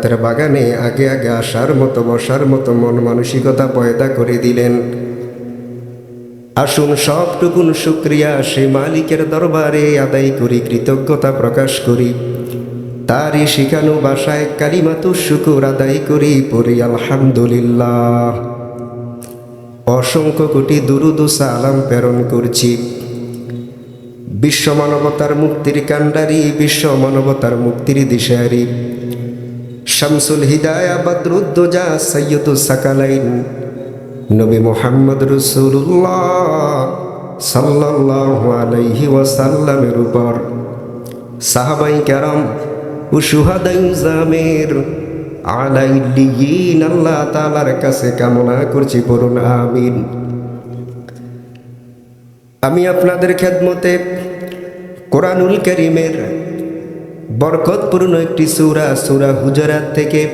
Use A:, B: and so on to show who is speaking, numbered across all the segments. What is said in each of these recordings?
A: জান্নাতের বাগানে আগে আগে আসার মতো, বসার মতো মন মানসিকতা পয়দা করে দিলেন। আসুন সবটুকুন শুক্রিয়া সে মালিকের দরবারে আদায় করি, কৃতজ্ঞতা প্রকাশ করি। তারই শিখানো বাসায় কালিমাতু শুকুর আদায় করি, পড়ি আলহামদুলিল্লাহ। অসংখ্য কোটি দুরুদু সালাম প্রেরণ করছি। বিশ্ব মানবতার মুক্তির কাণ্ডারি, বিশ্ব মানবতার মুক্তির দিশারি। শামসুল হিদায়া বদরুদ্দোজা সৈয়দুল সাকালাইন। নবী মোহাম্মদ রসুল্লাহ সাল্লাল্লাহু আলাইহি ওয়াসাল্লামের উপর। সাহাবাই সুহাদাই জামের আলাইলিয়িন আল্লাহ তাআলার কাছে কামনা করছি, পড়ুন, আমিন। আমি আপনাদের খেদমতে কোরআনুল করিমের বরকতপূর্ণ একটি সুরা সুরা হুজরাত থেকে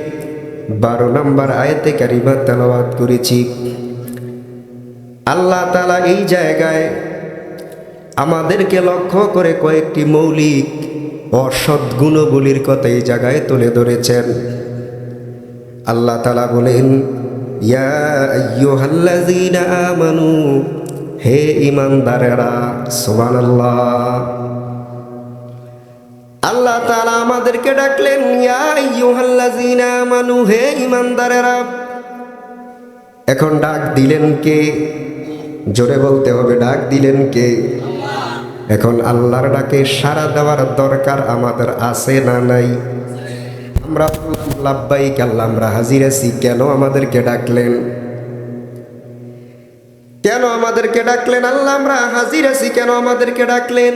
A: বারো নম্বর আয়াতে কারিমা তেলাওয়াত করেছি। আল্লাহ তালা এই জায়গায় আমাদেরকে লক্ষ্য করে কয়েকটি মৌলিক অসদ্গুণগুলির কথা এই জায়গায় তুলে ধরেছেন। আল্লাহ তালা বলেন, ইয়া আমানু, হে ইমানদারেরা, সুবহানাল্লাহ। আল্লাহ তাআলা আমাদেরকে ডাকলেন আমানু, হে ইমানদারেরা এখন ডাক দিলেন কে? জোরে বলতে হবে, ডাক দিলেন কে? এখন আল্লাহর ডাকে সারা দেওয়ার দরকার আমাদের আছে না নাই? আমরা আল্লাহ, আমরা হাজির আছি। কেন আমাদেরকে ডাকলেন? কেন আমাদেরকে ডাকলেন? আল্লাহ, আমরা হাজির আছি। কেন আমাদেরকে ডাকলেন?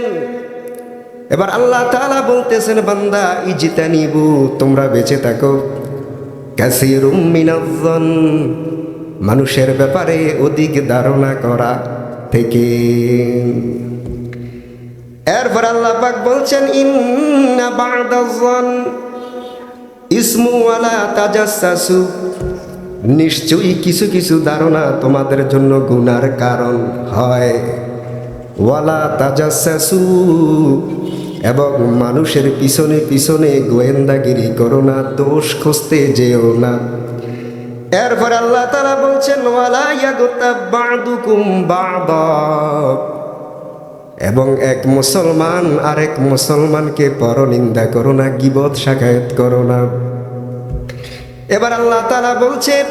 A: এবার আল্লাহ তালা বলতেছেন, বান্দা ইজিতা নিবু তোমরা বেঁচে থাকো। মানুষের ব্যাপারে অধিক ধারণা করা থেকে। এরপর আল্লাহ বলছেন, ইন্না নিশ্চয়ই কিছু কিছু ধারণা তোমাদের জন্য গুনার কারণ হয়। ওয়ালা তাজাসসু এবং মানুষের পিছনে পিছনে গোয়েন্দাগিরি করো না, দোষ খুঁজতে যেও না। এরপর আল্লাহ তারা বলছেন এবং এক মুসলমান আরেক মুসলমানকে পরনিন্দা করো না, গিবত শাখায়ত করো না। এবার আল্লাহ তালা বলছেন,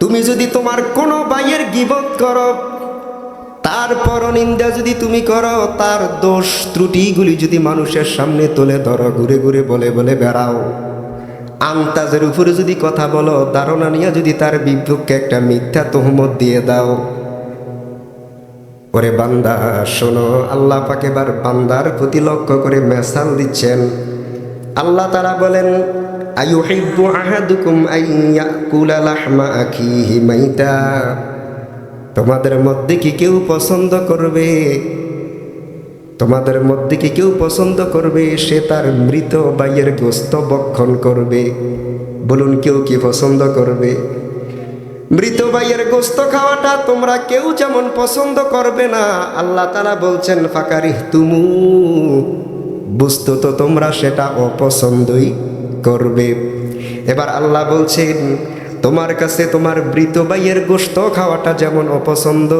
A: তুমি যদি তোমার কোনো ভাইয়ের গিবত করো তার পরনিন্দা যদি তুমি করো, তার দোষ ত্রুটিগুলি যদি মানুষের সামনে তুলে ধরো, ঘুরে ঘুরে বলে বলে বেড়াও। আন্তাজের উপরে যদি কথা বলো, ধারণা নিয়ে যদি তার বিপক্ষে একটা মিথ্যা তহমত দিয়ে দাও। ওরে বান্দা, শোনো, আল্লাহ পাক এবার বান্দার প্রতি লক্ষ্য করে মেসাল দিচ্ছেন। আল্লাহ তারা বলেন, আয়ুহিব্বু আহাদুকুম আইয়াকুলা লাহমা আখিহি মাইতা। তোমাদের মধ্যে কি কেউ পছন্দ করবে? তোমাদের মধ্যে কি কেউ পছন্দ করবে? সে তার মৃত বাইয়ের গোস্ত বক্ষণ করবে। বলুন, কেউ কি পছন্দ করবে? মৃত ভাইয়ের গোস্ত খাওয়াটা তোমরা কেউ যেমন পছন্দ করবে না। আল্লাহ তারা বলছেন ফাকারি তুমু। বুঝতো তো তোমরা সেটা অপছন্দই করবে। এবার আল্লাহ বলছেন তোমার কাছে তোমার মৃত বাইয়ের গোস্ত খাওয়াটা যেমন অপছন্দ।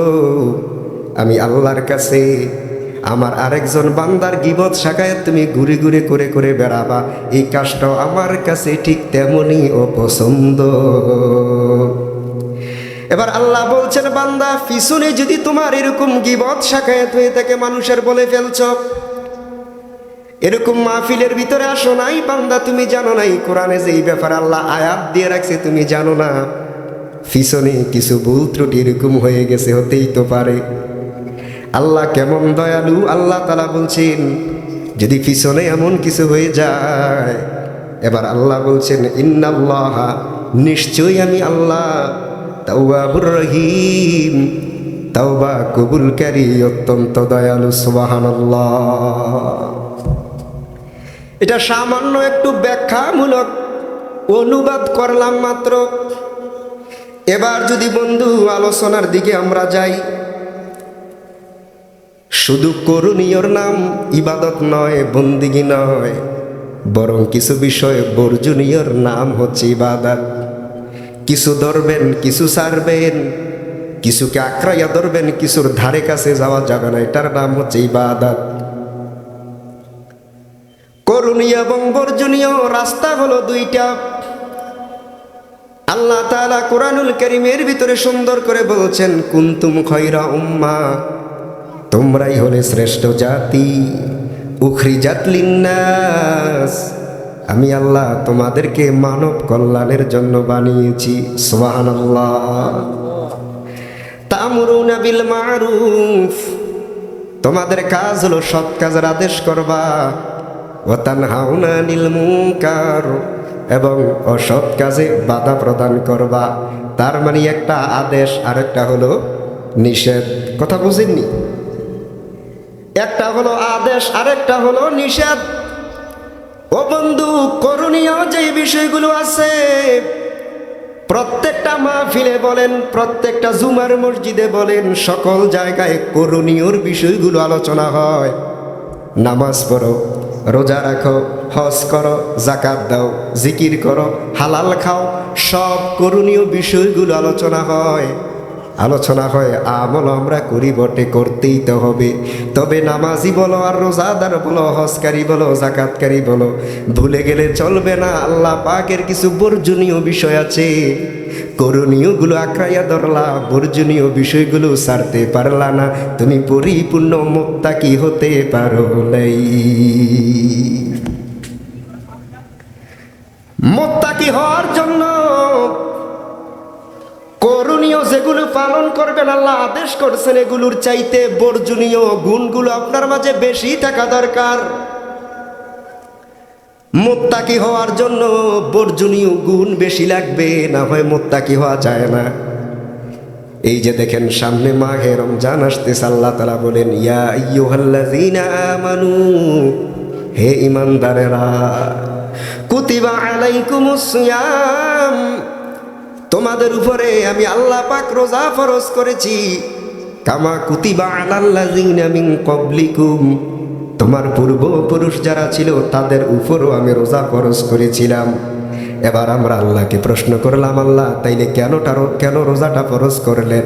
A: আমি আল্লাহর কাছে আমার আরেকজন বান্দার গিবত শাখায় তুমি ঘুরে ঘুরে করে করে বেড়াবা। এই কাজটাও আমার কাছে ঠিক তেমনই অপছন্দ। এবার আল্লাহ বলছেন, বান্দা, পিছনে যদি তোমার এরকম গিবত শাখায় তুমি তাকে মানুষের বলে ফেলছ এরকম মাহফিলের ভিতরে আসো নাই, বান্দা, তুমি জানো নাই, কোরআনে যে এই ব্যাপার আল্লাহ আয়াত দিয়ে রাখছে, তুমি জানো না। পিছনে কিছু ভুল ত্রুটি এরকম হয়ে গেছে, হতেই তো পারে। আল্লাহ কেমন দয়ালু, আল্লাহ তালা বলছেন, যদি পিছনে এমন কিছু হয়ে যায়, এবার আল্লাহ বলছেন, ইন্নাল্লাহ, নিশ্চয়ই আমি আল্লাহ, তাওয়াবুর রহিম, তাওবা কবুলকারী অত্যন্ত দয়ালু, সুবহানাল্লাহ। এটা সামান্য একটু ব্যাখ্যামূলক অনুবাদ করলাম মাত্র। এবার যদি বন্ধু আলোচনার দিকে আমরা যাই, শুধু করুণীয়র নাম ইবাদত নয়, বন্দিগি নয়, বরং কিছু বিষয়ে বর্জনীয়র নাম হচ্ছে ইবাদত। কিছু ধরবেন, কিছু ছাড়বেন কিছুকে আক্রাইয়া ধরবেন, কিছুর ধারে কাছে যাওয়া যাবে না, এটার নাম হচ্ছে ইবাদত। করণীয় এবং বর্জনীয় রাস্তা হলো দুইটা। আল্লাহ তাআলা কোরআনুল করিমের ভিতরে সুন্দর করে বলছেন, কুন্তুম খৈরা উম্মা, তোমরাই হলে শ্রেষ্ঠ জাতি। উখরি জাতলিন্নাস আমি আল্লাহ তোমাদেরকে মানব কল্যাণের জন্য বানিয়েছি। সোহান বিল মারুফ তোমাদের কাজ হলো সৎ কাজের আদেশ করবা। ও তানহাউনা নীল মুনকার। এবং অসৎ কাজে বাধা প্রদান করবা। তার মানে একটা আদেশ আর একটা হলো নিষেধ। কথা বুঝেননি? একটা হলো আদেশ, আরেকটা হলো নিষেধ। ও বন্ধু, করণীয় যে বিষয়গুলো আছে, প্রত্যেকটা মাহফিলে বলেন, প্রত্যেকটা জুমার মসজিদে বলেন, সকল জায়গায় করণীয়র বিষয়গুলো আলোচনা হয়। নামাজ পড়ো। রোজা রাখো, হজ করো জাকাত দাও, জিকির করো, হালাল খাও, সব করণীয় বিষয়গুলো আলোচনা হয়। আলোচনা হয়, আমল আমরা করি বটে করতেই তো হবে। তবে নামাজি বলো, আর রোজাদার বলো, হজকারী বলো, জাকাতকারী বলো, ভুলে গেলে চলবে না, আল্লাহ পাকের কিছু বর্জনীয় বিষয় আছে। করণীয়গুলো আঁকড়াইয়া ধরলা, বর্জনীয় বিষয়গুলো সারতে পারলা না, তুমি পরিপূর্ণ মুক্তা কি হতে পারো নাই। মোত্তাকি হওয়ার জন্য করণীয় যেগুলো পালন করবেন, আল্লাহ আদেশ করছেন, এগুলোর চাইতে বর্জনীয় গুণগুলো আপনার মাঝে বেশি থাকা দরকার। মোত্তাকি হওয়ার জন্য বর্জনীয় গুণ বেশি লাগবে, না হয় মোত্তাকি হওয়া যায় না। এই যে দেখেন, সামনে মাঘে রমজান আসতেছে, আল্লাহ তালা বলেন, ইয়া আমানু, হে ইমানদারেরা কুতিবা আলাইকুমুস সিয়াম তোমাদের উপরে আমি আল্লাহ পাক রোজা ফরজ করেছি। কামা কুতিবা ক্বাবলিকুম। তোমার পূর্বপুরুষ যারা ছিল, তাদের উপরও আমি রোজা ফরজ করেছিলাম। এবার আমরা আল্লাহকে প্রশ্ন করলাম, আল্লাহ, তাইলে কেনটা রো- কেন রোজাটা ফরজ করলেন?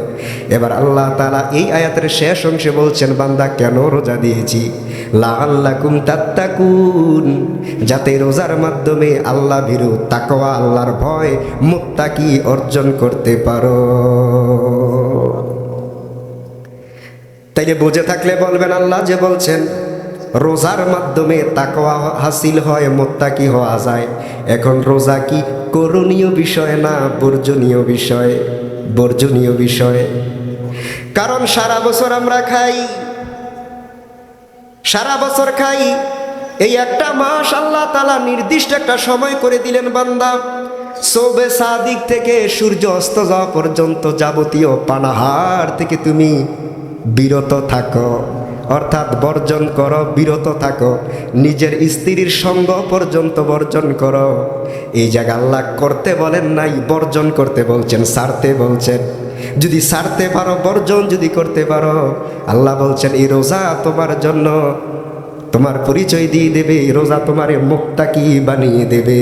A: এবার আল্লাহ তাআলা এই আয়াতের শেষ অংশে বলছেন, বান্দা, কেন রোজা দিয়েছি? লা আল্লাকুম তাত্তাকুন, যাতে রোজার মাধ্যমে আল্লাহ ভীরু তাকওয়া, আল্লাহর ভয় মুত্তাকি অর্জন করতে পারো। তাইলে বুঝে থাকলে বলবেন আল্লাহ যে বলছেন, রোজার মাধ্যমে তাকওয়া হাসিল হয়, মোত্তাকি হওয়া যায়। এখন রোজা কি করণীয় বিষয় না বর্জনীয় বিষয়? বর্জনীয় বিষয়। কারণ সারা বছর আমরা খাই। সারা বছর খাই। এই একটা মাস আল্লাহ তালা নির্দিষ্ট একটা সময় করে দিলেন বান্দা। সবে সাদিক থেকে সূর্য অস্ত যাওয়া পর্যন্ত যাবতীয় পানাহার থেকে তুমি বিরত থাকো। অর্থাৎ বর্জন করো, বিরত থাকো। নিজের স্ত্রীর সঙ্গ পর্যন্ত বর্জন করো। এই জায়গা আল্লাহ করতে বলেন নাই, বর্জন করতে বলছেন, সারতে বলছেন। যদি সারতে পারো, বর্জন যদি করতে পারো, আল্লাহ বলছেন, এই রোজা তোমার জন্য, তোমার পরিচয় দিয়ে দেবে রোজা তোমার মুক্তাকি বানিয়ে দেবে?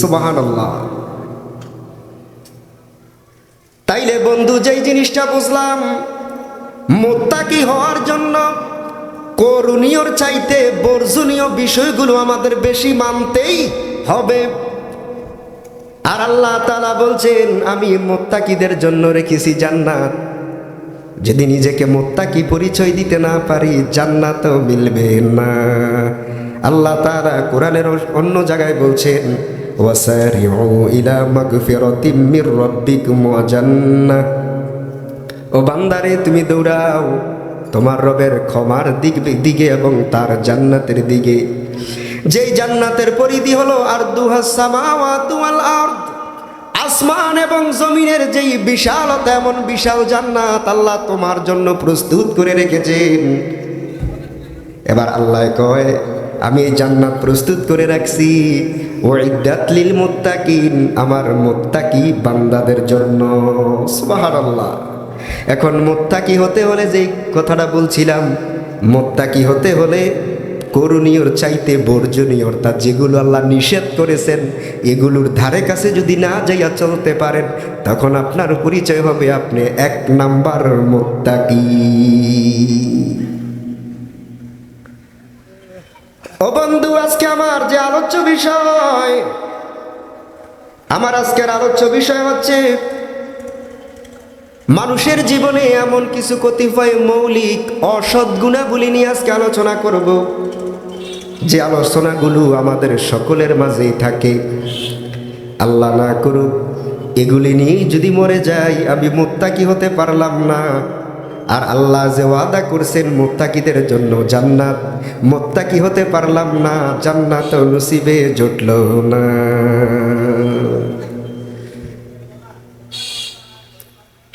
A: সুবাহান আল্লাহ তাইলে বন্ধু, যেই জিনিসটা বুঝলাম মোত্তাকি হওয়ার জন্য? করণীয়র চাইতে বর্জনীয় বিষয়গুলো আমাদের বেশি মানতেই হবে। আর আল্লাহ তালা বলছেন, আমি মোত্তাকিদের জন্য রেখেছি জান্নাত। যদি নিজেকে মোত্তাকি পরিচয় দিতে না পারি, জান্নাতও মিলবে না। আল্লাহ তারা কোরআনের অন্য জায়গায় বলছেন ও বান্দারে, তুমি দৌড়াও। তোমার রবের ক্ষমার দিক, দিকে এবং তার জান্নাতের দিকে। যেই জান্নাতের পরিধি হলো আর দুহাস সামাওয়াতু ওয়াল আরদ। আসমান এবং জমিনের যেই বিশালতা, এমন বিশাল জান্নাত আল্লাহ তোমার জন্য প্রস্তুত করে রেখেছেন। এবার আল্লাহ কয়, আমি এই জান্নাত প্রস্তুত করে রাখছি। ও ইদ্দাতলিল মুত্তাকিন, আমার মুত্তাকি বান্দাদের জন্য। সুবহানাল্লাহ। এখন মোত্তাকি হতে হলে যেই কথাটা বলছিলাম, মোত্তাকি হতে হলে করণীয়র চাইতে বর্জনীয় অর্থাৎ যেগুলো আল্লাহ নিষেধ করেছেন, এগুলোর ধারে কাছে যদি না যাইয়া চলতে পারেন, তখন আপনার পরিচয় হবে আপনি এক নাম্বার মোত্তাকি। ও বন্ধু, আজকে আমার যে আলোচ্য বিষয়, আমার আজকের আলোচ্য বিষয় হচ্ছে মানুষের জীবনে এমন কিছু কতিপয় মৌলিক অসৎ গুণাবলী নিয়ে আজকে আলোচনা করব, যে আলোচনাগুলো আমাদের সকলের মাঝেই থাকে। আল্লাহ না করুক, এগুলি নিয়ে যদি মরে যাই, আমি মুত্তাকি হতে পারলাম না। আর আল্লাহ যে ওয়াদা করছেন মোত্তাকিদের জন্য, জান্নাত মোত্তাকি হতে পারলাম না, জান্নাত নসিবে জুটল না।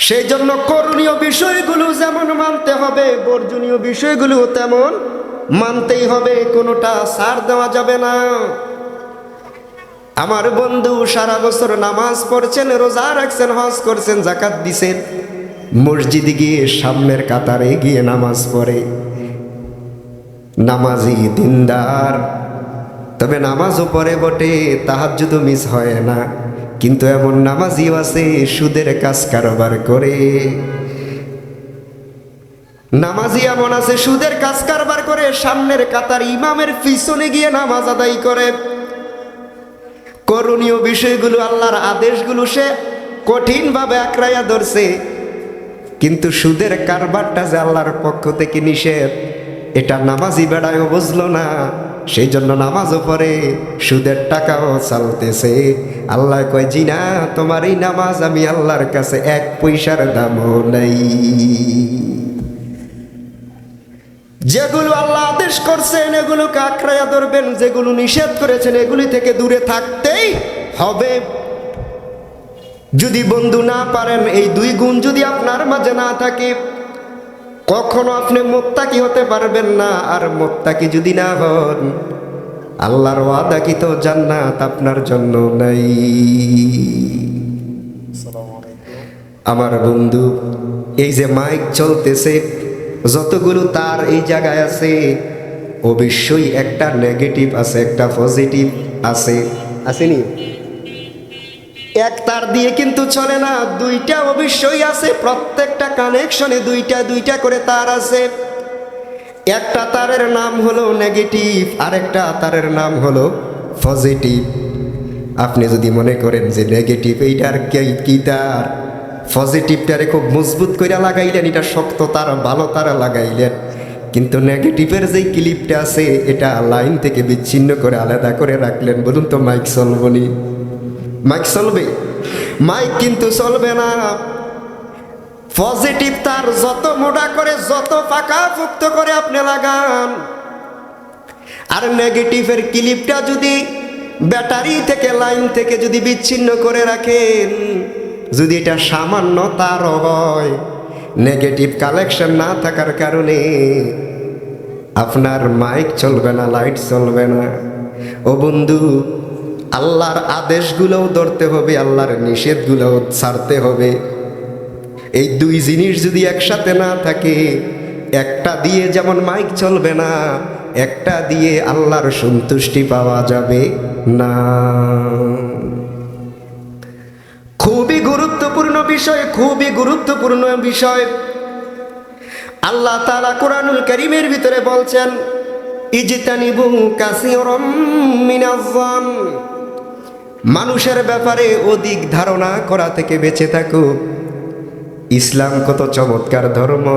A: সেই জন্য করণীয় বিষয়গুলো যেমন মানতে হবে, বর্জনীয় বিষয়গুলো তেমন মানতেই হবে, কোনোটা সার দেওয়া যাবে না। আমার বন্ধু সারা বছর নামাজ পড়ছেন, রোজা রাখছেন, হজ করছেন জাকাত দিছেন, মসজিদে গিয়ে সামনের কাতারে গিয়ে নামাজ পড়ে। নামাজি দিনদার, তবে নামাজও পড়ে বটে তাহার তাহাজ্জুদ মিস হয় না। কিন্তু এমন নামাজিও আছে, সুদের কাজ কারবার করে। নামাজি এমন আছে, সুদের কাজ কারবার করে, সামনের কাতার ইমামের পিছনে গিয়ে নামাজ আদায় করে। করণীয় বিষয়গুলো, আল্লাহর আদেশগুলো সে কঠিনভাবে আঁকড়াইয়া ধরছে। কিন্তু সুদের কারবারটা যে আল্লাহর পক্ষ থেকে নিষেধ, এটা নামাজি বেড়ায়ও বুঝলো না। সেই জন্য নামাজও পড়ে সুদের টাকাও চালতেছে। আল্লাহ কয় জি না তোমার এই নামাজ আমি আল্লাহর কাছে এক পয়সার দামও নেই। যেগুলো আল্লাহ আদেশ করছেন এগুলোকে আঁকড়াইয়া ধরবেন, যেগুলো নিষেধ করেছেন, এগুলি থেকে দূরে থাকতেই হবে। যদি বন্ধু না পারেন, এই দুই গুণ যদি আপনার মাঝে না থাকে কখনো আপনি মোত্তাকি হতে পারবেন না, আর মোত্তাকি যদি না হন, আল্লাহর ওয়াদা কি তো জান্নাত আপনার জন্য নাই। আমার বন্ধু, এই যে মাইক চলতেছে, যতগুলো তার এই জায়গায় আছে, অবশ্যই একটা নেগেটিভ আছে, একটা পজিটিভ আছে। আসেনি? এক তার দিয়ে কিন্তু চলে না, দুইটা অবশ্যই আছে, প্রত্যেকটা কানেকশনে দুইটা দুইটা করে তার আছে। একটা তারের নাম হলো নেগেটিভ, আরেকটা তারের নাম হলো পজিটিভ। আপনি যদি মনে করেন যে নেগেটিভ, এইটার কে- তার? পজিটিভটারে খুব মজবুত করে লাগাইলেন, এটা শক্ত তার, ভালো তারা লাগাইলেন। কিন্তু নেগেটিভের যেই ক্লিপটা আছে, এটা লাইন থেকে বিচ্ছিন্ন করে আলাদা করে রাখলেন, বলুন তো মাইক চলবনি মাইক চলবে। মাইক কিন্তু চলবে না। পজিটিভ তার যত মোটা করে, যত ফাঁকা ফুক্ত করে আপনি লাগান। আর নেগেটিভের ক্লিপটা যদি ব্যাটারি থেকে লাইন থেকে যদি বিচ্ছিন্ন করে রাখেন, যদি এটা সামান্য তার হয় নেগেটিভ কালেকশন না থাকার কারণে আপনার মাইক চলবে না লাইট চলবে না। ও বন্ধু আল্লাহর আদেশগুলোও ধরতে হবে, আল্লাহর নিষেধগুলোও ছাড়তে হবে। এই দুই জিনিস যদি একসাথে না থাকে, একটা দিয়ে যেমন মাইক চলবে না, একটা দিয়ে আল্লাহর সন্তুষ্টি পাওয়া যাবে না। খুবই গুরুত্বপূর্ণ বিষয়, খুবই গুরুত্বপূর্ণ বিষয়। আল্লাহ তাআলা কোরআনুল করিমের ভিতরে বলছেন, ইজতানিবু কাসীরাম মিনাজ্জান। মানুষের ব্যাপারে অধিক ধারণা করা থেকে বেঁচে থাকুক। ইসলাম কত চমৎকার ধর্ম।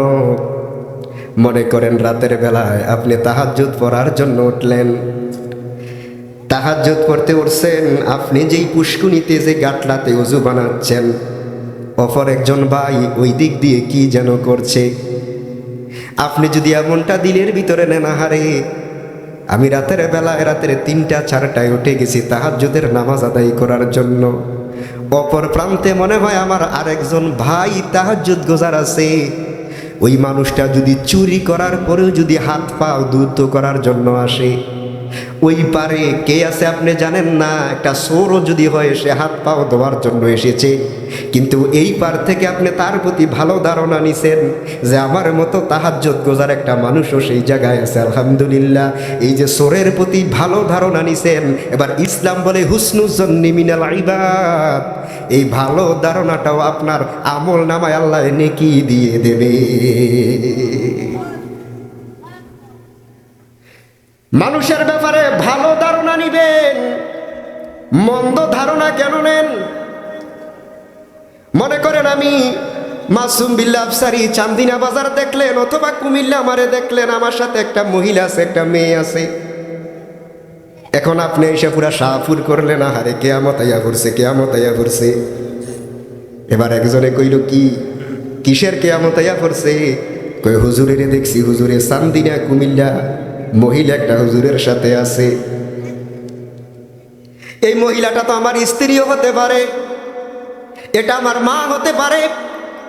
A: মনে করেন রাতের বেলায় আপনি তাহাজ্জুদ পড়ার জন্য উঠলেন। তাহাজ্জুদ পড়তে উঠছেন, আপনি যেই পুষ্কুনিতে, যে গাটলাতে উজু বানাচ্ছেন, অপর একজন ভাই ওই দিক দিয়ে কি যেন করছে। আপনি যদি এমনটা দিলের ভিতরে নেন, আহারে আমি রাতের বেলায় রাতের তিনটা, চারটায় উঠে গেছি তাহাজুদের নামাজ আদায় করার জন্য। অপর প্রান্তে মনে হয় আমার আরেকজন ভাই তাহাজুদ গোজার আছে। ওই মানুষটা যদি চুরি করার পরেও যদি হাত পা দ্রুত করার জন্য আসে ওই পারে কে আছে আপনি জানেন না? একটা সোরও যদি হয়, সে হাত পাও দেওয়ার জন্য এসেছে। কিন্তু এই পার থেকে আপনি তার প্রতি ভালো ধারণা নিছেন যে আমার মতো তাহাজ্জত গোজার একটা মানুষও সেই জায়গায় আছে, আলহামদুলিল্লাহ। এই যে সোরের প্রতি ভালো ধারণা নিছেন, এবার ইসলাম বলে হুসনুজন্নি মিনাল ইবাদ। এই ভালো ধারণাটাও আপনার আমল নামায় আল্লাহ নেকি দিয়ে দেবে। মানুষের ব্যাপারে ভালো ধারণা নিবেন, মন্দ ধারণা কেন নেন? মনে করেন আমি মাসুম বিল্লা আফসারি চান্দিনা বাজার দেখলেন অথবা কুমিল্লা আমারে দেখলেন, আমার সাথে একটা মহিলা আছে, একটা মেয়ে আছে। এখন আপনি এসে পুরা সাফুর করলেন, আহারে কেয়ামত আইয়া পড়ছে কেয়ামত আইয়া পড়ছে এবার একজনে কইল, কি, কিসের কেয়ামত আইয়া পড়ছে কই হুজুরের দেখছি, হুজুরে চান্দিনা, কুমিল্লা। মহিলা একটা হুজুরের সাথে আছে। এই মহিলাটা তো আমার স্ত্রীও হতে পারে, এটা আমার মা হতে পারে,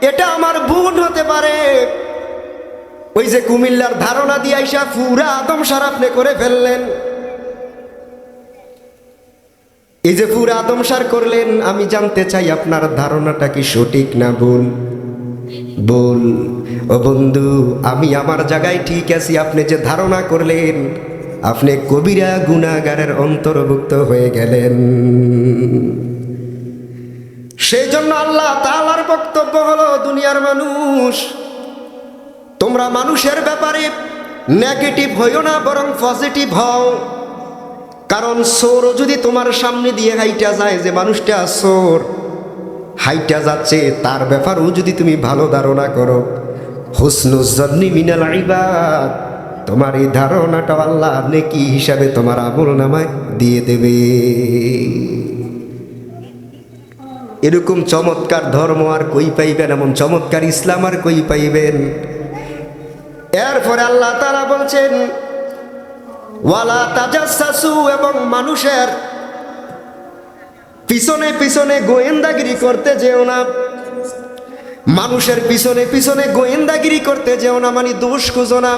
A: এটা আমার বোন হতে পারে। ওই যে কুমিল্লার ধারণা দিয়ে আইসা পুরা আদম সার আপনি করে ফেললেন। এই যে পুরা আদমসার করলেন, আমি জানতে চাই আপনার ধারণাটা কি সঠিক না ভুল? বল ও বন্ধু, আমি আমার জায়গায় ঠিক আছি, আপনি যে ধারণা করলেন, আপনি কবিরা গুণাগারের অন্তর্ভুক্ত হয়ে গেলেন। সেই জন্য আল্লাহ তালার বক্তব্য হলো, দুনিয়ার মানুষ, তোমরা মানুষের ব্যাপারে নেগেটিভ হইও না, বরং পজিটিভ হও। কারণ সোর যদি তোমার সামনে দিয়ে হাইটা যায়, যে মানুষটা সোর হাইটা যাচ্ছে, তার ব্যাপারেও যদি তুমি ভালো ধারণা করো। হুসনুজন্নি মিনাল ইবাদ, তোমার এই ধারণাটা আল্লাহ নেকি হিসাবে তোমার আমল নামায় দিয়ে দেবে। এরকম চমৎকার ধর্ম আর কই পাইবেন, এমন চমৎকার ইসলাম আর কই পাইবেন? এরপরে আল্লাহ তারা বলছেন, ওয়ালা তাজাসু এবং মানুষের পিছনে পিছনে গোয়েন্দাগিরি করতে যেও না। মানুষের পিছনে পিছনে গোয়েন্দাগিরি করতে যেও না মানে দোষ খুঁজো না।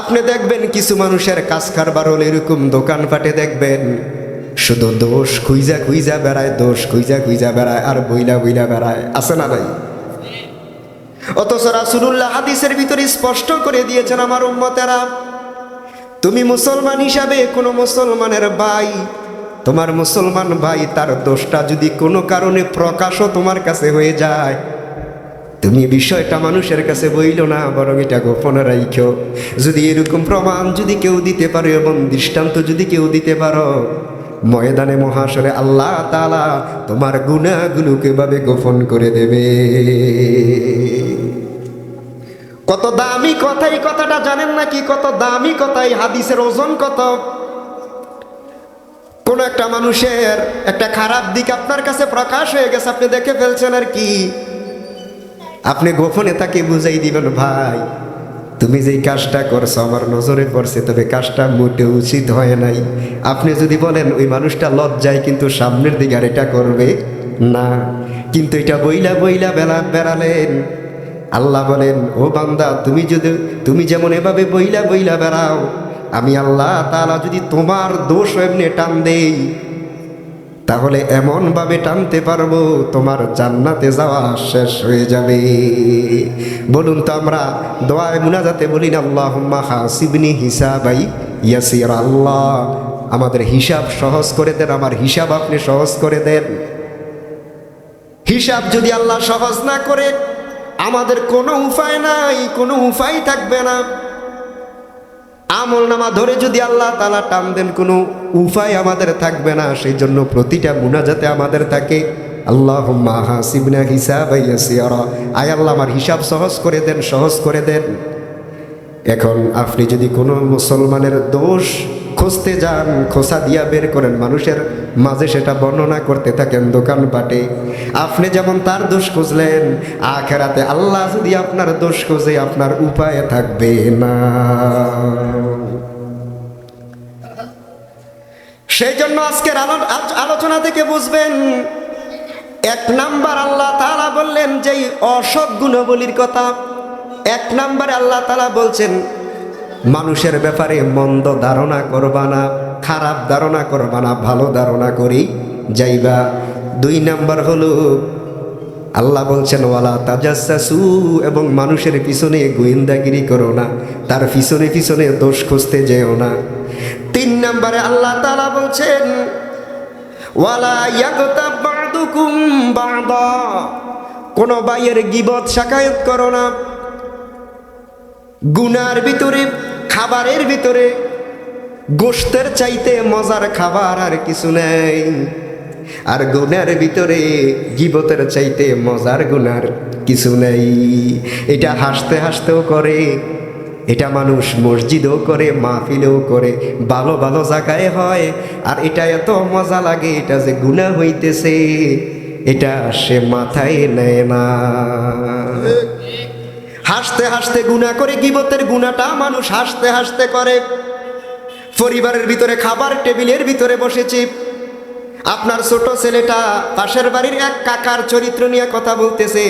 A: আপনি দেখবেন কিছু মানুষের কাজ কারবার হলে এরকম দোকানপাটে দেখবেন, শুধু দোষ খুইজা খুইজা বেড়ায়, দোষ খুইজা খুইজা বেড়ায়, আর বইলা বইলা বেড়ায়। আছে না ভাই অথচ রাসুলুল্লাহ হাদিসের ভিতরে স্পষ্ট করে দিয়েছেন আমার উম্মতেরা, তুমি মুসলমান হিসাবে কোনো মুসলমানের ভাই তোমার মুসলমান ভাই তার দোষটা যদি কোনো কারণে প্রকাশও তোমার কাছে হয়ে যায়, তুমি বিষয়টা মানুষের কাছে বইল না, বরং এটা গোপনে রাইখো। যদি এরকম প্রমাণ যদি কেউ দিতে পারো, এবং দৃষ্টান্ত যদি কেউ দিতে পারো, ময়দানে মহাসরে আল্লাহ তালা তোমার গুণাগুলোকে ভাবে গোপন করে দেবে। কত দামি কথা, এই কথাটা জানেন নাকি? কত দামি কথা, এই হাদিসের ওজন কত? কোন একটা মানুষের একটা খারাপ দিক আপনার কাছে প্রকাশ হয়ে গেছে, আপনি দেখে ফেলছেন আর কি? আপনি গোপনে তাকে বুঝাই দিবেন, ভাই, তুমি যেই কাজটা করছ, আমার নজরে পড়ছে, তবে কাজটা মোটে উচিত হয় নাই। আপনি যদি বলেন, ওই মানুষটা লজ্জায় কিন্তু সামনের দিকে আর এটা করবে না। কিন্তু এটা বইলা বইলা বেলা বেড়ালেন। আল্লাহ বলেন, ও বান্দা, তুমি যদি, তুমি যেমন এভাবে বইলা বইলা বেড়াও আমি আল্লাহ তাআলা যদি তোমার দোষ এমনি টান দেই, তাহলে এমনভাবে টানতে পারব তোমার জান্নাতে যাওয়া শেষ হয়ে যাবে। বলুন তো আমরা দোয়ায় মুনাজাতে বলি না আল্লাহ হাসিবনি হিসাবাই ইয়াসির আল্লাহ। আমাদের হিসাব সহজ করে দেন, আমার হিসাব আপনি সহজ করে দেন। হিসাব যদি আল্লাহ সহজ না করে, আমাদের কোনো উপায় নাই, কোনো উপায় থাকবে না। আমল নামা ধরে যদি আল্লাহ তালা টান দেন, কোনো উপায় আমাদের থাকবে না। সেই জন্য প্রতিটা মুনাজাতে আমাদের থাকে আল্লাহ হাসিবনা হিসাব আয় আল্লাহ, আমার হিসাব সহজ করে দেন, সহজ করে দেন। এখন আপনি যদি কোনো মুসলমানের দোষ খুঁজতে যান, খোসা দিয়া বের করেন, মানুষের মাঝে সেটা বর্ণনা করতে থাকেন দোকানপাটে আপনি যেমন তার দোষ খুঁজলেন, আখেরাতে আল্লাহ যদি আপনার দোষ খুঁজে, আপনার উপায়ে থাকবে না। সেই জন্য আজকের আলো- আলোচনা থেকে বুঝবেন, এক নাম্বার আল্লাহ তাআলা বললেন, যেই অসৎ গুণবলির কথা, এক নাম্বারে আল্লাহ তালা বলছেন মানুষের ব্যাপারে মন্দ ধারণা করবা না, খারাপ ধারণা করবা না, ভালো ধারণা করি, যাইবা। দুই নাম্বার হলো, আল্লাহ বলছেন, ওয়ালা তাজাসু এবং মানুষের পিছনে গোয়েন্দাগিরি করো না, তার পিছনে পিছনে দোষ খুঁজতে যেও না। তিন নম্বরে আল্লাহ তাআলা বলছেন, ওয়ালা বা'দা কোন ভাইয়ের গিবত শাকায়ত করো না। গুনার ভিতরে খাবারের ভিতরে গোষ্ঠের চাইতে মজার খাবার আর কিছু নেই। আর গুনার ভিতরে গিবতের চাইতে মজার গুনার কিছু নেই। এটা হাসতে হাসতেও করে, এটা মানুষ মসজিদেও করে, মাহফিলেও করে, ভালো ভালো জায়গায় হয়। আর এটা এত মজা লাগে, এটা যে গুণা হইতেছে, এটা সে মাথায় নেয় না। হাসতে হাসতে গুণা করে, গিবতের গুণাটা মানুষ হাসতে হাসতে করে। পরিবারের ভিতরে খাবার, টেবিলের ভিতরে বসেছি। আপনার ছোট ছেলেটা পাশের বাড়ির এক কাকার চরিত্র নিয়ে কথা বলতেছে।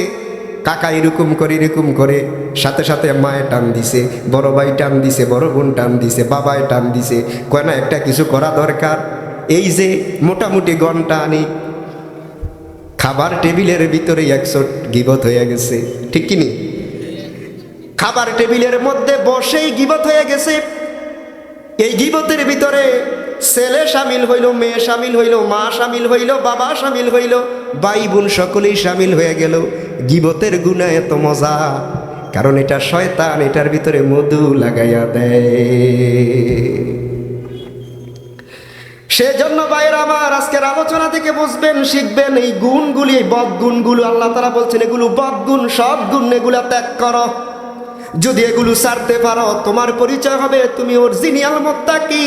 A: কাকা এরকম করে এরকম করে, সাথে সাথে মায়ে টান দিছে, বড় ভাই টান দিছে, বড় বোন টান দিছে, বাবায় টান দিছে, কয় না, একটা কিছু করা দরকার। এই যে মোটামুটি ঘণ্টা আনি, খাবার টেবিলের ভিতরে একশো গিবত হয়ে গেছে। ঠিক কিনি খাবার টেবিলের মধ্যে বসেই গিবত হয়ে গেছে। এই গিবতের ভিতরে ছেলে সামিল হইল, মেয়ে সামিল হইল, মা সামিল হইল, বাবা সামিল হইল, ভাই বোন সকলেই সামিল হয়ে গেল। গিবতের গুণা এত মজা, কারণ এটা শয়তান, এটার ভিতরে মধু লাগাইয়া দেয়। সেজন্য ভাইয়ের আমার আজকের আলোচনা থেকে বুঝবেন, শিখবেন, এই গুণগুলি, এই বদ গুণগুলো আল্লাহ তারা বলছেন, এগুলো বদ গুণ সব গুণ এগুলো ত্যাগ করো। যদি এগুলো ছাড়তে পারো, তোমার পরিচয় হবে, তুমি অরিজিনাল মোত্তাকি।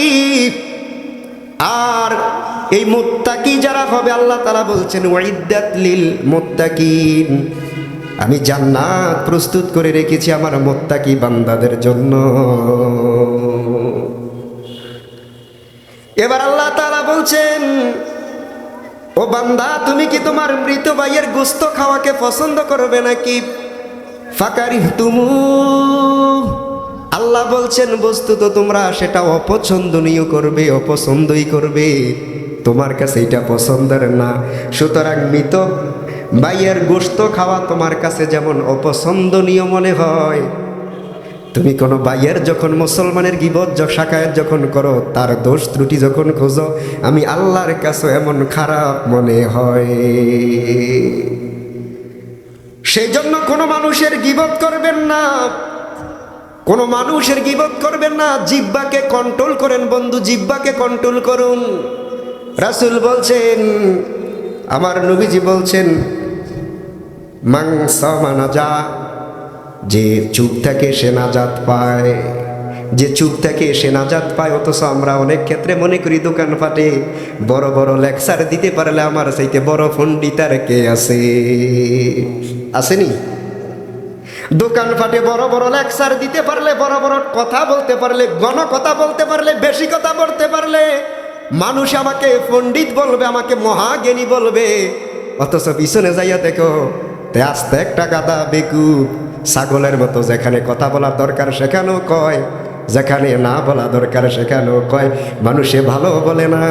A: আর এই মোত্তাকি যারা হবে, আল্লাহ তারা বলছেন ওয়াইদাত লিল মোত্তাকিন। আমি জান্নাত প্রস্তুত করে রেখেছি আমার মোত্তাকি বান্দাদের জন্য। এবার আল্লাহ তাআলা বলছেন, ও বান্দা, তুমি কি তোমার মৃত ভাইয়ের গোস্ত খাওয়াকে পছন্দ করবে নাকি? ফাকারি তুমু আল্লাহ বলছেন, বস্তু তো তোমরা সেটা অপছন্দনীয় করবে, অপছন্দই করবে। তোমার কাছে এটা পছন্দের না। সুতরাং মৃত বাইয়ের গোস্ত খাওয়া তোমার কাছে যেমন অপছন্দনীয় মনে হয়। তুমি কোনো বাইয়ের যখন মুসলমানের গিবত শাখায়ত যখন করো, তার দোষ ত্রুটি যখন খোঁজো, আমি আল্লাহর কাছে এমন খারাপ মনে হয়। সেই জন্য কোনো মানুষের গিবত করবেন না। কোনো মানুষের গিবত করবেন না। জিব্বাকে কন্ট্রোল করেন বন্ধু, জিব্বাকে কন্ট্রোল করুন। রাসুল বলছেন, আমার নবীজি বলছেন মাংস মানা যা যে চুপ থাকে সে নাজাত পায়। যে চুপ থাকে সে নাজাত পায়, অথচ আমরা অনেক ক্ষেত্রে মনে করি দোকানপাটে বড় বড় লেকচার দিতে পারলে আমার চাইতে বড় পণ্ডিতার কে আছে? আসেনি? দোকানপাটে বড় বড় লেকচার দিতে পারলে, বড় বড় কথা বলতে পারলে গণ কথা বলতে পারলে, বেশি কথা বলতে পারলে, মানুষ আমাকে পণ্ডিত বলবে, আমাকে মহাজ্ঞানী বলবে। অথচ পিছনে যাইয়া দেখো তে আস্তে একটা গাদা বেকুব, ছাগলের মতো, যেখানে কথা বলার দরকার সেখানেও কয়, যেখানে না বলা দরকার সেখানেও কয়। মানুষে ভালো বলে না।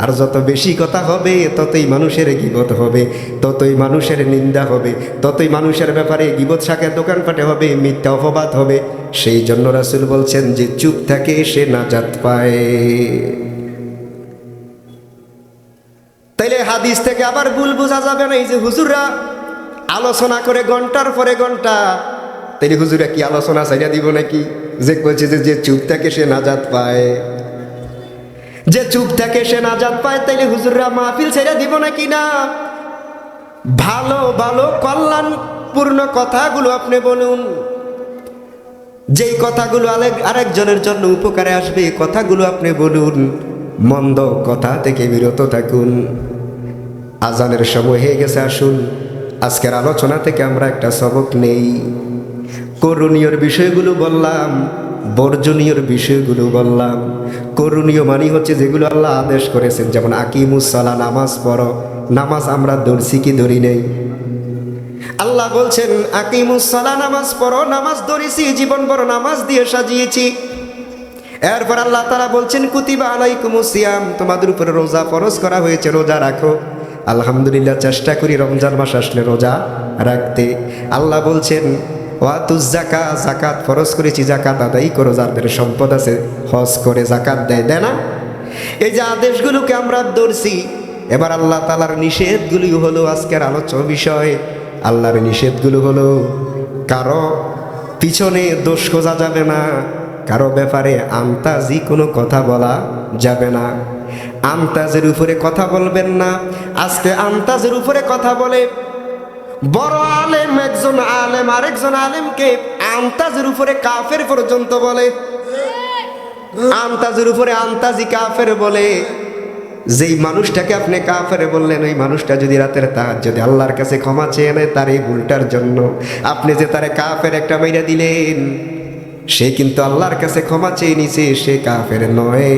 A: আর যত বেশি কথা হবে, ততই মানুষের গিবত হবে, ততই মানুষের নিন্দা হবে, ততই মানুষের ব্যাপারে গিবত শাকের দোকানপাটে হবে, মিথ্যা অপবাদ হবে। সেই জন্য রাসুল বলছেন যে, চুপ থাকে সে নাজাত পায়। তাইলে হাদিস থেকে আবার ভুল বোঝা যাবে না এই যে হুজুররা আলোচনা করে ঘণ্টার পরে ঘণ্টা। তাইলে হুজুরা কি আলোচনা চাইয়া দিব নাকি? যে কয়েছে যে যে চুপ থাকে সে নাজাত পায়। যে চুপ থাকে সে নাজাত পায়, তাইলে হুজুররা মাহফিল ছেড়ে দিব নাকি না? ভালো ভালো কল্যাণপূর্ণ কথাগুলো আপনি বলুন। যেই কথাগুলো আরেক- আরেকজনের জন্য উপকারে আসবে কথাগুলো আপনি বলুন। মন্দ কথা থেকে বিরত থাকুন। আজানের সময় হয়ে গেছে, আসুন। আজকের আলোচনা থেকে আমরা একটা সবক নেই। করণীয়র বিষয়গুলো বললাম। বর্জনীয়র বিষয়গুলো বললাম। করণীয় মানি হচ্ছে যেগুলো আল্লাহ আদেশ করেছেন, যেমন আকিমুসালা নামাজ পড়ো। নামাজ আমরা ধরছি কি ধরি নেই? আল্লাহ বলছেন আকিমুসালা নামাজ পড়ো, নামাজ ধরেছি, জীবন বড় নামাজ দিয়ে সাজিয়েছি। এরপর আল্লাহ তারা বলছেন, কুতিবা আলাইকুম সিয়াম, তোমাদের উপরে রোজা ফরজ করা হয়েছে, রোজা রাখো। আলহামদুলিল্লাহ, চেষ্টা করি রমজান মাস আসলে রোজা রাখতে। আল্লাহ বলছেন ওয়াতুজ জাকা জাকাত ফরজ করেছি জাকাত আদায় করো যাদের সম্পদ আছে, হজ করে জাকাত দেয় দেয় না? এই যে আদেশগুলোকে আমরা ধরছি, এবার আল্লাহ তালার নিষেধগুলি হলো আজকের আলোচ্য বিষয়। আল্লাহর নিষেধগুলো হলো, কারও পিছনে দোষ খোঁজা যাবে না, কারও ব্যাপারে আন্তাজি কোনো কথা বলা যাবে না। আন্তাজের উপরে কথা বলবেন না, আজকে আন্তাজের উপরে কথা বলে বড় আলেম, একজন আলেম, আরেকজন আলেমকে আন্তাজের উপরে কাফের পর্যন্ত বলে। আন্তাজের উপরে আন্তাজি কাফের বলে। যেই মানুষটাকে আপনি কাফের বললেন, ওই মানুষটা যদি রাতের তার যদি আল্লাহর কাছে ক্ষমা চেয়ে নেয়, তার এই ভুলটার জন্য আপনি যে তারে কাফের একটা মেয়েরা দিলেন। সে কিন্তু আল্লাহর কাছে ক্ষমা চেয়ে নিছে সে কাফের নয়।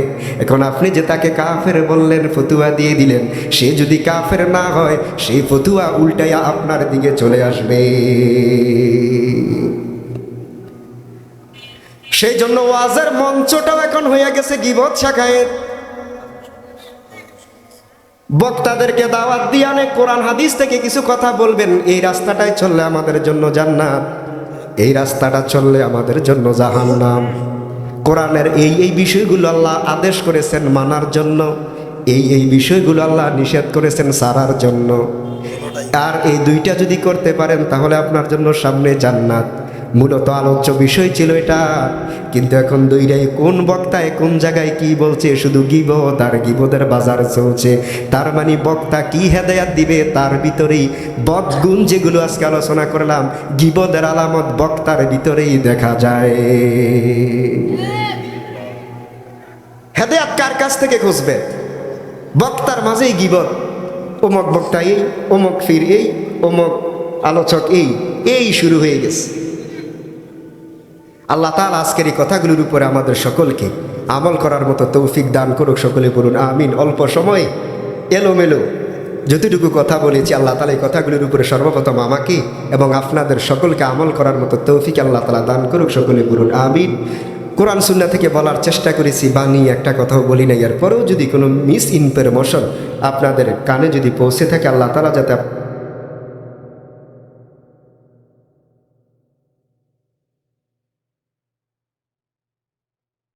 A: এখন আপনি যে তাকে কাফের বললেন, ফতুয়া দিয়ে দিলেন, সে যদি কাফের না হয়, সেই ফতুয়া উল্টাইয়া আপনার দিকে চলে আসবে। সেই জন্য ওয়াজের মঞ্চটাও এখন হয়ে গেছে গিবত শাখায়ের। বক্তাদেরকে দাওয়াত দিয়ে অনেক কোরআন হাদিস থেকে কিছু কথা বলবেন, এই রাস্তাটাই চললে আমাদের জন্য জান্নাত। এই রাস্তাটা চললে আমাদের জন্য জাহান নাম কোরআনের এই এই বিষয়গুলো আল্লাহ আদেশ করেছেন মানার জন্য, এই এই বিষয়গুলো আল্লাহ নিষেধ করেছেন সারার জন্য। আর এই দুইটা যদি করতে পারেন, তাহলে আপনার জন্য সামনে জান্নাত। মূলত আলোচ্য বিষয় ছিল এটা। কিন্তু এখন দুইটাই কোন বক্তায়, কোন জায়গায় কি বলছে, শুধু গিব, তার গিবদের বাজার চলছে। তার মানে বক্তা কি হেদায়াত দিবে, তার ভিতরেই বদগুণ যেগুলো আজকে আলোচনা করলাম, গিবদের আলামত বক্তার ভিতরেই দেখা যায়। হেদায়াত কার কাছ থেকে খুঁজবে? বক্তার মাঝেই গিবত অমক বক্তা এই, অমক ফির এই, অমক আলোচক এই এই শুরু হয়ে গেছে। আল্লাহ তাআলা আজকের এই কথাগুলোর উপরে আমাদের সকলকে আমল করার মতো তৌফিক দান করুক, সকলে বলুন আমিন। অল্প সময় এলোমেলো যতটুকু কথা বলেছি, আল্লাহ তালা এই কথাগুলির উপরে সর্বপ্রথম আমাকে এবং আপনাদের সকলকে আমল করার মতো তৌফিক আল্লাহ তালা দান করুক, সকলে বলুন আমিন। কোরআন সুন্না থেকে বলার চেষ্টা করেছি, বাণী একটা কথাও বলি নাই। এরপরেও যদি কোনো মিস ইনফরমেশন আপনাদের কানে যদি পৌঁছে থাকে, আল্লাহ তালা যাতে